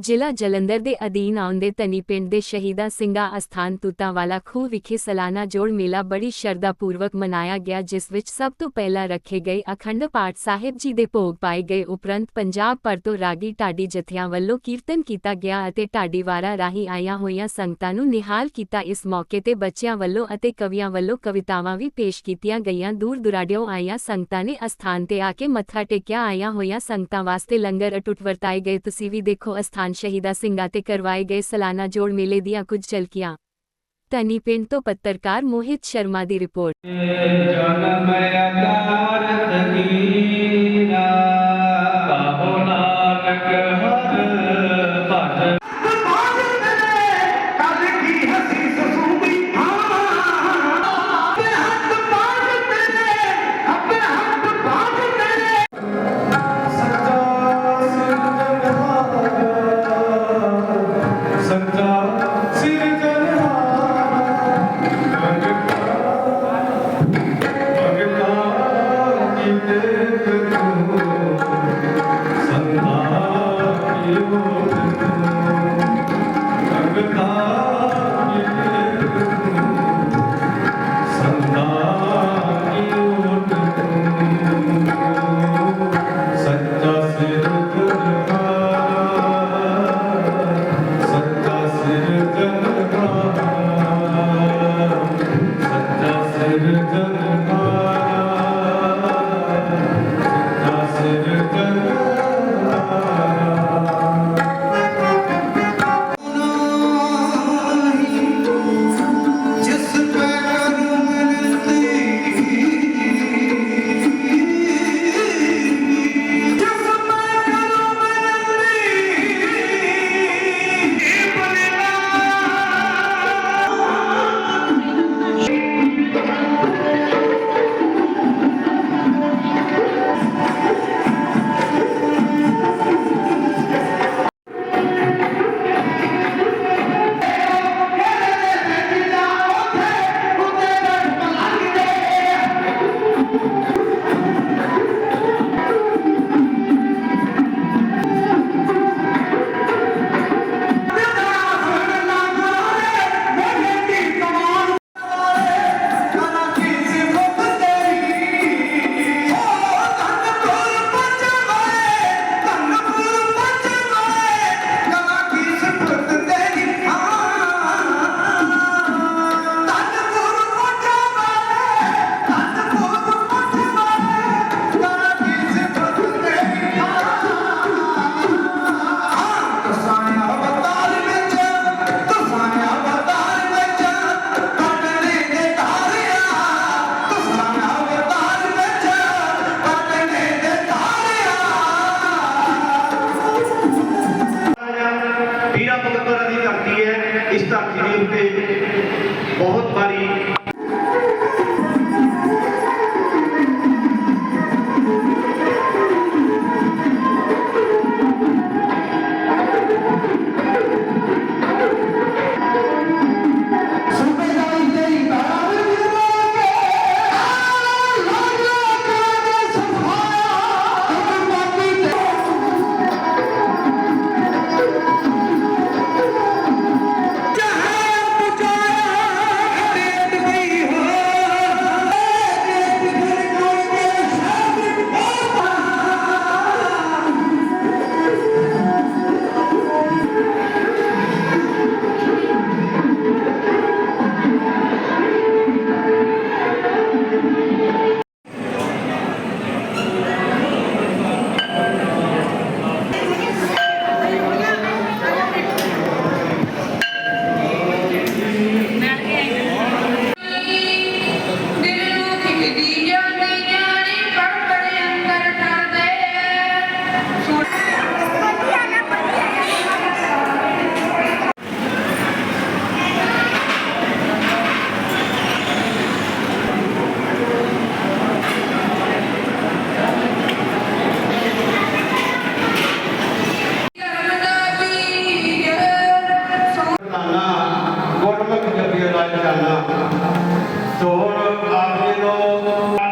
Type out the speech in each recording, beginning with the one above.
ਜ਼ਿਲ੍ਹਾ ਜਲੰਧਰ ਦੇ ਅਧੀਨ ਆਉਂਦੇ ਤਨੀ ਪਿੰਡ ਦੇ ਸ਼ਹੀਦਾ ਸਿੰਘਾ ਅਸਥਾਨ ਤੁਤਾਵਾਲਾ ਖੂਹ ਵਿਖੇ ਸਾਲਾਨਾ ਜੋੜ ਮੇਲਾ ਬੜੀ ਸ਼ਰਧਾ ਪੂਰਵਕ ਮਨਾਇਆ ਗਿਆ, ਜਿਸ ਵਿੱਚ ਸਭ ਤੋਂ ਪਹਿਲਾਂ ਰੱਖੇ ਗਏ ਅਖੰਡ ਪਾਠ ਸਾਹਿਬ ਜੀ ਦੇ ਭੋਗ ਪਾਏ ਗਏ। ਉਪਰੰਤ ਪੰਜਾਬ ਭਰ ਤੋਂ ਰਾਗੀ ਢਾਡੀ ਜਥਿਆਂ ਵੱਲੋਂ ਕੀਰਤਨ ਕੀਤਾ ਗਿਆ ਅਤੇ ਢਾਡੀਵਾਰਾਂ ਰਾਹੀਂ ਆਈਆਂ ਹੋਈਆਂ ਸੰਗਤਾਂ ਨੂੰ ਨਿਹਾਲ ਕੀਤਾ। ਇਸ ਮੌਕੇ ਤੇ ਬੱਚਿਆਂ ਵੱਲੋਂ ਅਤੇ ਕਵੀਆਂ ਵੱਲੋਂ ਕਵਿਤਾਵਾਂ ਵੀ ਪੇਸ਼ ਕੀਤੀਆਂ ਗਈਆਂ। ਦੂਰ ਦੁਰਾਡਿਓਂ ਆਈਆਂ ਸੰਗਤਾਂ ਨੇ ਅਸਥਾਨ ਤੇ ਆ ਕੇ ਮੱਥਾ ਟੇਕਿਆ। ਆਈਆਂ ਹੋਈਆਂ ਸੰਗਤਾਂ ਵਾਸਤੇ ਲੰਗਰ ਅਟੁੱਟ ਵਰਤਾਏ ਗਏ। ਤੁਸੀਂ ਵੀ ਦੇਖੋ ਅਸਥਾਨ ਸ਼ਹੀਦਾ ਸਿੰਘਾਂ ਤੇ ਕਰਵਾਏ ਗਏ ਸਾਲਾਨਾ ਜੋੜ ਮੇਲੇ ਦੀਆਂ ਕੁਝ ਝਲਕੀਆਂ। ਧਨੀ ਪਿੰਡ ਤੋਂ ਪੱਤਰਕਾਰ ਮੋਹਿਤ ਸ਼ਰਮਾ ਦੀ ਰਿਪੋਰਟ।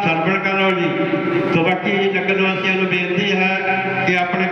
ਸਰਵਣ ਕਰੋ ਜੀ। ਤੋਂ ਬਾਕੀ ਨਗਰ ਵਾਸੀਆਂ ਨੂੰ ਬੇਨਤੀ ਹੈ ਕਿ ਆਪਣੇ